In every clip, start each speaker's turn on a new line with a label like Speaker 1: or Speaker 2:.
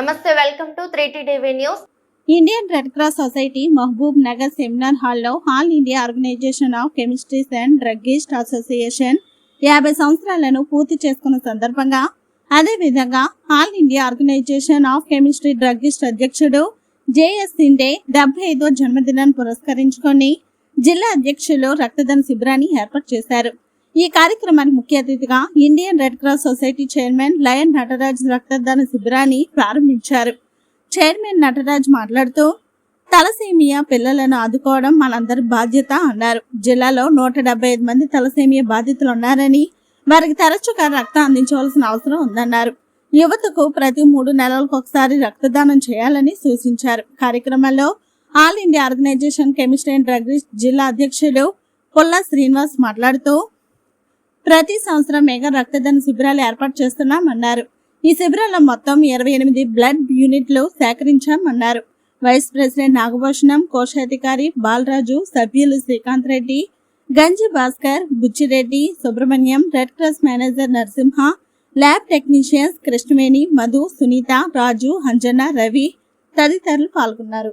Speaker 1: నమస్తే welcome to three TV news.
Speaker 2: Indian Red Cross Society Mahabubnagar seminar హాల్లో all India organisation of chemistries and druggist association యాభై సంవత్సరాలను పూర్తి చేసుకున్న సందర్భంగా అదేవిధంగా all India organisation of chemistry druggist అధ్యక్షుడు జేఎస్ సిండే డెబ్బై ఐదో జన్మదినాన్ని పురస్కరించుకొని జిల్లా అధ్యక్షులు రక్తదాన శిబిరాన్ని ఏర్పాటు చేశారు. ఈ కార్యక్రమానికి ముఖ్య అతిథిగా Indian red cross society chairman lion Nataraj రక్తదాన శిబిరాన్ని ప్రారంభించారు. చైర్మన్ నటరాజ్ మాట్లాడుతూ తలసేమియా పిల్లలను ఆదుకోవడం మనందరి బాధ్యత అన్నారు. జిల్లాలో నూట డెబ్బై ఐదు మంది తలసేమియా బాధితులు ఉన్నారని వారికి తరచుగా రక్తం అందించవలసిన అవసరం ఉందన్నారు. యువతకు ప్రతి మూడు నెలలకు ఒకసారి రక్తదానం చేయాలని సూచించారు. కార్యక్రమంలో all India organisation chemistry and drugs జిల్లా అధ్యక్షుడు పుల్లా శ్రీనివాస్ మాట్లాడుతూ ప్రతి సంవత్సరం మెగా రక్తదాన శిబిరాలు ఏర్పాటు చేస్తున్నామన్నారు. ఈ శిబిరాల్లో మొత్తం ఇరవై ఎనిమిది బ్లడ్ యూనిట్లు సేకరించామన్నారు. వైస్ ప్రెసిడెంట్ నాగభూషణం కోశాధికారి బాలరాజు సభ్యులు Srikanth Reddy Ganji Bhaskar Butchireddy Subrahmanyam red cross manager Narasimha lab technicians Krishnaveni Madhu Sunitha Raju Anjana Ravi తదితరులు పాల్గొన్నారు.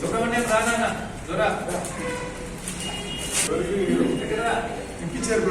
Speaker 3: సుబ్రహ్మణ్యం రానా దొరా
Speaker 4: ఇంకిచ్చారు